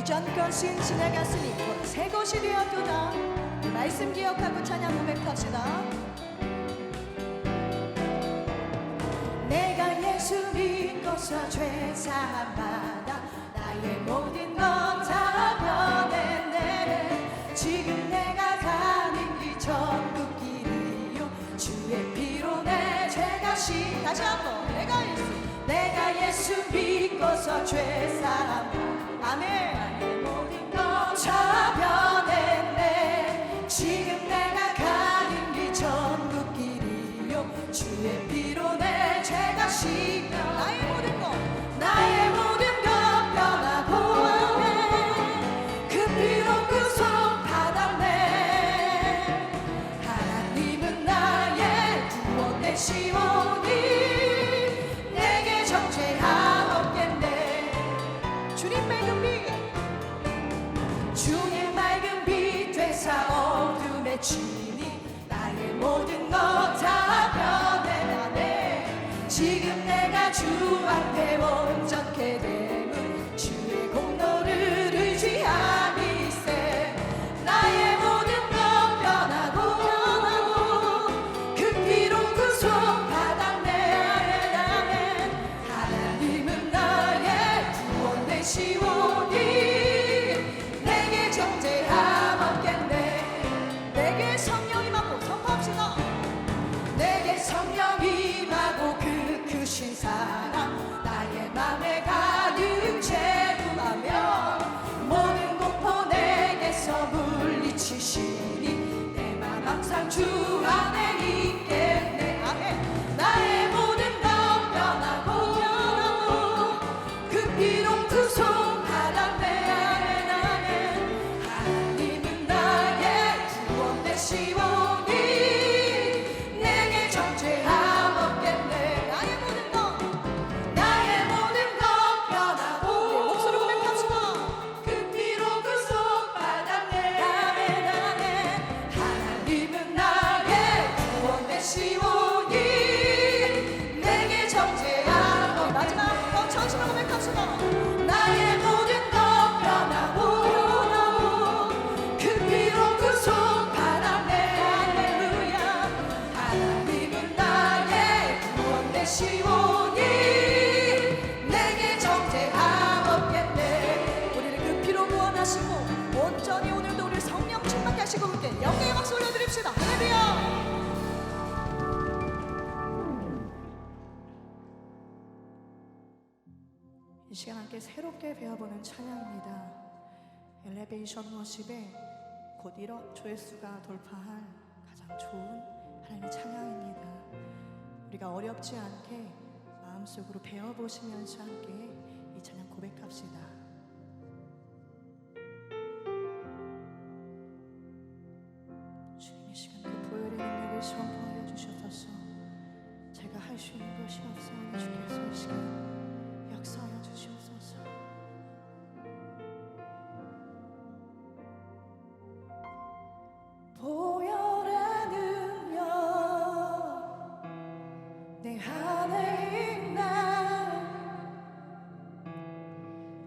이전 것은 지나갔으니 곧 새 것이 되었도다. 말씀 기억하고 찬양 고백합시다. 내가 예수 믿고서 죄사함 받아 나의 모든 건다 변했네 지금 내가 가는 길 전국 길이요. 주의 피로 내 죄가 씻 다시 한번 내가 예수 내가 예수 믿고서 죄사함. 아멘. 차 변했네. 지금 내가 가는 길 전국 길이요. 주의 피로 내 죄가 씻겨. 모든 거다 변해가네. 지금 내가 주 앞에 온 새롭게 배워보는 찬양입니다. 엘레베이션 워십에 곧 1억 조회수가 돌파할 가장 좋은 하나님의 찬양입니다. 우리가 어렵지 않게 마음속으로 배워보시면서 함께 이 찬양 고백합시다.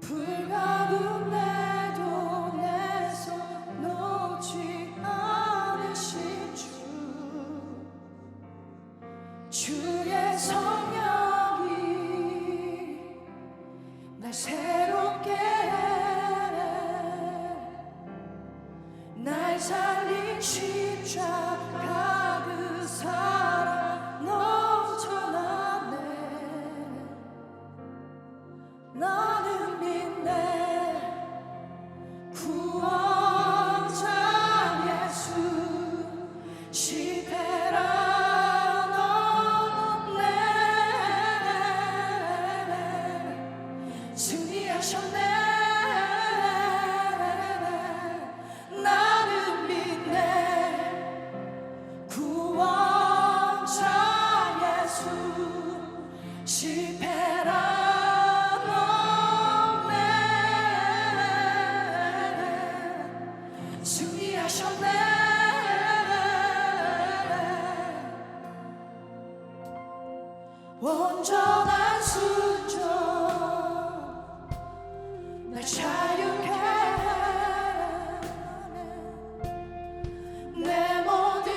불가 온전한 순종 날 자유케 하네 내 모든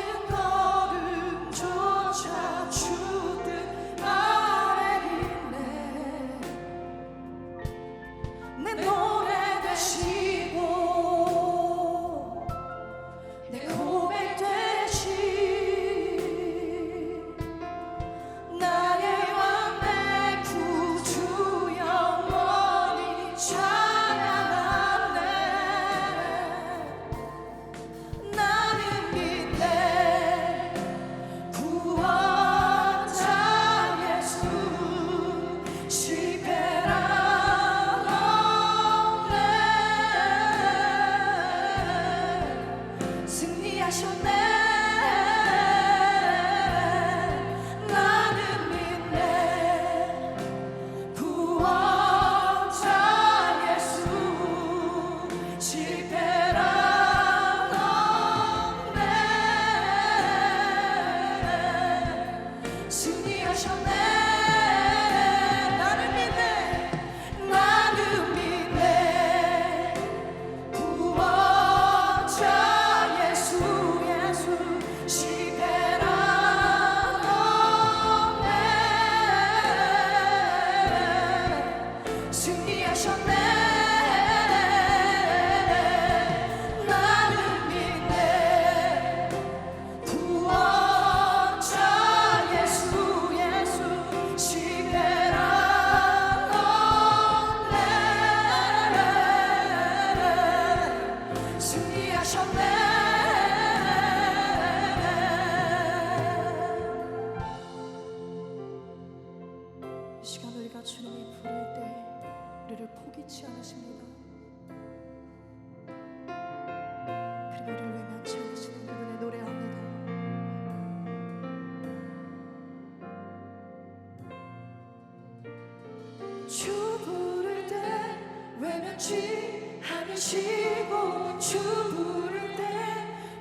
걸음조차 주뜻 아래 있네. 내 지 않으시고 주 부를 때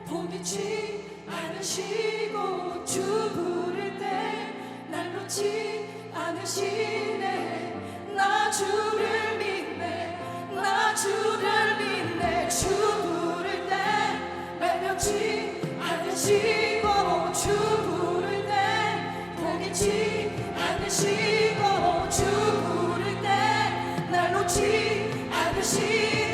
포기치 않으시고 주 부를 때 날 놓지 않으시네. 나 주를 믿네. 나 주를 믿네. 주 부를 때 매력지 않으시고 주 부를 때 포기치 않으시네 see.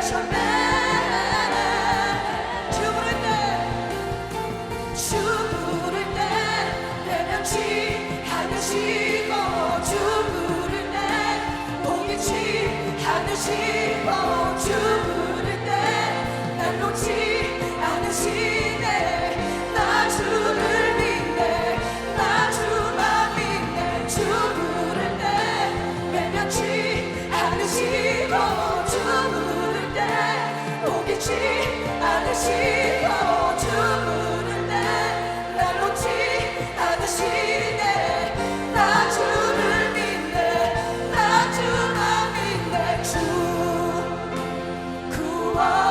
chamei. one.